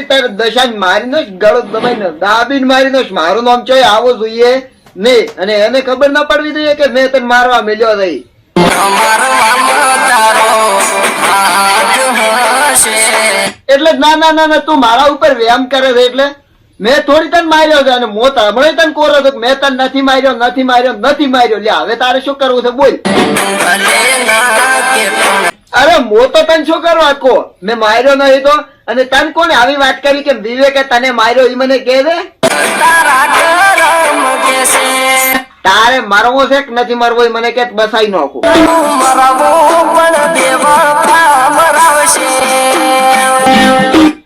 તો તારી દશા મારી ગળો દબાઈને દાબીને મારીનો મારું નામ છે આવો જોઈએ ને અને એને ખબર ના પડવી જોઈએ કે મેં તને મારવા મેલ્યો રહી એટલે ના ના ના ના તું મારા ઉપર વ્યાયામ કરે છે એટલે? મેં થોડી તને માર્યો છે અને મોત હમણાં તને કોરો હતો મેં તને નથી માર્યો નથી માર્યો નથી માર્યો. લે હવે તારે શું કરવું છે બોલ. મો તને શું કરો આખો? મેં માર્યો નહીં તો અને તને કોને આવી વાત કરી કે વિવેકે તને માર્યો એ મને કહે છે તારે મરવો છે કે નથી મરવો એ મને કે બસાઈ નાખું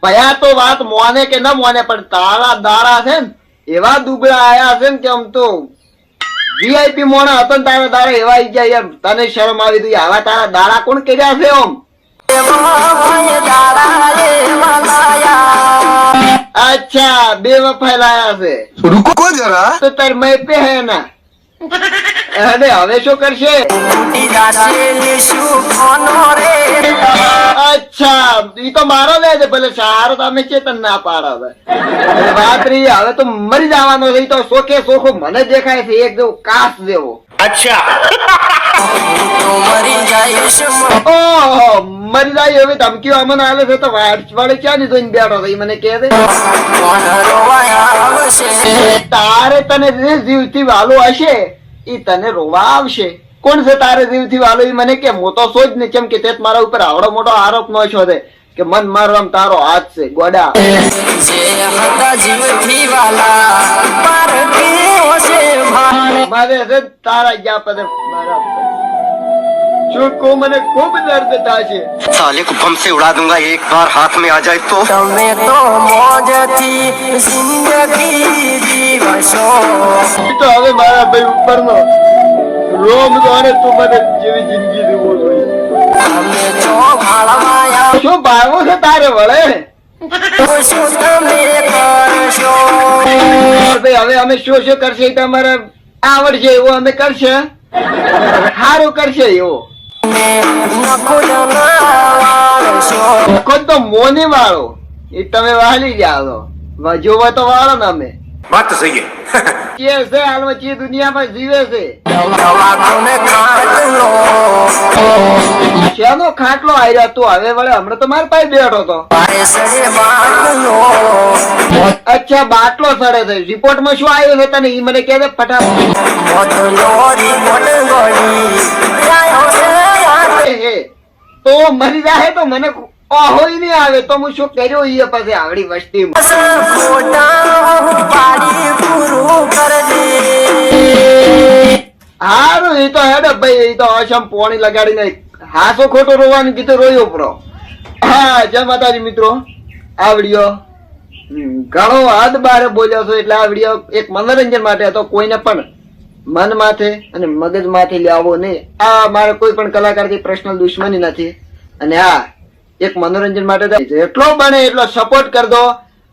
ભયા તો વાત મોને કે ન મોને, પણ તારા દારા છે ને, એવા દુબળા આયા છે ને કે આમ તો વીઆઈપી મોણા હતો ને તારા દાડા એવા આવી ગયા એમ. તને શરમ આવી તું આવા તારા દાડા કોણ કર્યા છે ઓમ? અચ્છા બે વફાઈ લાયા છે. રૂકો જરા તો તાર મય પે અને હવે શું કરશે? અચ્છા ઈ તો મારો લે છે ભલે સારો તમે ચેતન ના પાડ હવે. વાત રહી હવે તો મરી જવાનો છે તો સોખે સોખો મને દેખાય છે એક જેવો કાસ જેવો. અચ્છા. મરી જાય એવી ધમકીઓ અમને આવે છે તો વાળે ક્યાં જોઈને બેઠો છે મને કહે છે. તારે તને જે જીવથી વાલો હશે ઈ તને રોવા આવશે કોણ છે તારે જીવથી વાલો ઈ મને કે હું તો સોચ ને કેમ કે તે જ મારા ઉપર આવડો મોટો આરોપ નો છો દે કે મન મારવામાં તારો હાથ છે ગોડા મારે છે તારા ગયા પદે મારા શું કહું મને ખૂબ દર્દ થાય છે साले को बम से उड़ा दूंगा एक बार हाथ में आ जाए तो તમે તો મોજથી જિંદગી જીવશો ઈ તો હવે મારા રોગ દ્વારા તું મને જેવી જિંદગી જીવવો જોઈએ શું ભાગો છે તારે વળે? હવે અમે શું શું કરશે તમારે આવડશે એવું અમે કરશે? સારું કરશે એવો. તો મોની વાળો. એ તમે વાલી જાઓ. જોવા તો વાળો ને અમે. વાત સહી કે છે હાલમાં જે દુનિયામાં જીવે છે? શેનો ખાટલો આવ્યો તું? હવે વળે હમણાં તો મારા પાસે બેઠો તો. અચ્છા બાટલો સડે છે. રિપોર્ટમાં શું આવ્યું છે તને? ઈ મને કે છે ફટાફટ. તો મરી જાય તો મને ઓહોય ને આવે તો હું શું કર્યો? ઈ પાસે આવડી વસ્તી પૂરું હારું એ તો હેડ ભાઈ એ તો અસમ પોણી લગાડીને હાસો ખોટો રોવાનું કીધું, રોયો પડો હા, જય માતાજી મિત્રો. આવડ્યો ઘણો હદ બારે બોલ્યો છો, એટલે આ વીડિયો એક મનોરંજન માટે હતો, કોઈને પણ મન માથે અને મગજ માથે લાવવો નહીં. આ મારે કોઈ પણ કલાકારથી પર્સનલ દુશ્મની નથી. અને હા એક મનોરંજન માટે જેટલો બને એટલો સપોર્ટ કરી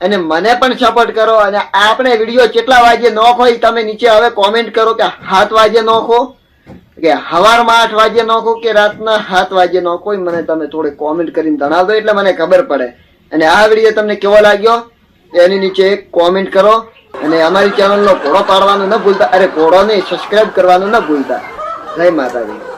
અને મને પણ સપોર્ટ કરો અને આપણે વીડિયો કેટલા વાગે નોખો એ તમે નીચે હવે કોમેન્ટ કરો કે સાત વાગે નોખો, કે સવારમાં આઠ વાગે નોખો કે રાતના સાત વાગે નોખો મને તમે થોડી કોમેન્ટ કરીને જણાવજો એટલે મને ખબર પડે. અને આ વીડિયો તમને કેવો લાગ્યો એની નીચે એક કોમેન્ટ કરો અને અમારી ચેનલનો ઘોડો પાડવાનું ન ભૂલતા, અરે ઘોડો નહીં સબસ્ક્રાઇબ કરવાનું ન ભૂલતા. જય માતાજી.